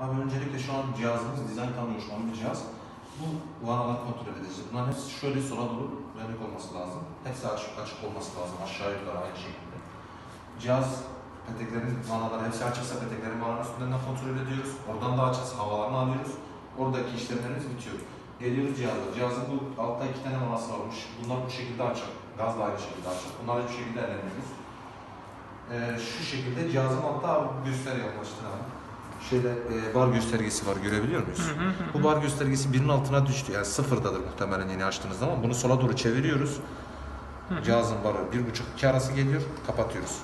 Abi öncelikle şu an cihazımız dizayn tam oluşan bir cihaz. Bu vanaları kontrol edeceğiz. Bunların hepsi şöyle sola doğru dönük olması lazım. Hepsi açık açık olması lazım aşağı yukarı aynı şekilde. Cihaz peteklerin vanaları hepsi açıksa peteklerin vanaların üstünden kontrol ediyoruz. Oradan da açıksa havalarını alıyoruz. Oradaki işlemlerimiz bitiyor. Geliyoruz cihaza. Cihazın bu altta iki tane vanası varmış. Bunlar bu şekilde açık. Gaz da aynı şekilde açık. Bunları hiçbir şekilde ellemiyoruz. Ee, şu şekilde cihazın altta abi gösteriyor yaklaştın abi. Şöyle e, bar göstergesi var görebiliyor muyuz? Bu bar göstergesi birinin altına düştü. Yani sıfırdadır muhtemelen yeni açtığınız zaman. Bunu sola doğru çeviriyoruz. Cihazın barı bir buçuk iki arası geliyor. Kapatıyoruz.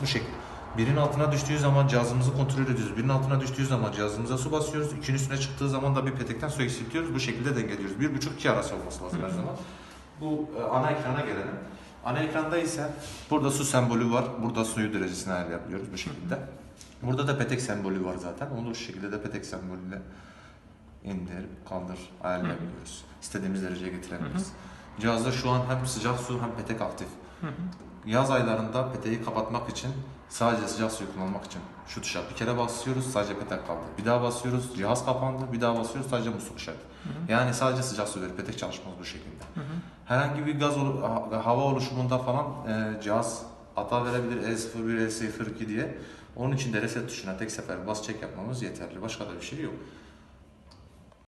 Bu şekilde. Birin altına düştüğü zaman cihazımızı kontrol ediyoruz. Birin altına düştüğü zaman cihazımıza su basıyoruz. İkinin üstüne çıktığı zaman da bir petekten su eksiltiyoruz. Bu şekilde dengeliyoruz. Bir buçuk iki arası olması lazım her zaman. Bu e, ana ekrana gelelim. Ana ekranda ise burada su sembolü var. Burada suyu derecesine ayarlayabiliyoruz bu şekilde. Burada da petek sembolü var zaten. Onu bu şekilde de petek sembolüyle indir, kaldır ayarlayabiliyoruz. İstediğimiz dereceye getirebiliriz. Cihazda şu an hem sıcak su hem petek aktif. Yaz aylarında peteği kapatmak için sadece sıcak suyu kullanmak için şu tuşa bir kere basıyoruz sadece petek kaldı. Bir daha basıyoruz cihaz kapandı. Bir daha basıyoruz sadece musluk işareti. Yani sadece sıcak su verir. Petek çalışmaz bu şekilde. Herhangi bir gaz hava oluşumunda falan e, cihaz hata verebilir E01, E02 diye. Onun için de reset tuşuna tek sefer bas çek yapmamız yeterli. Başka da bir şey yok.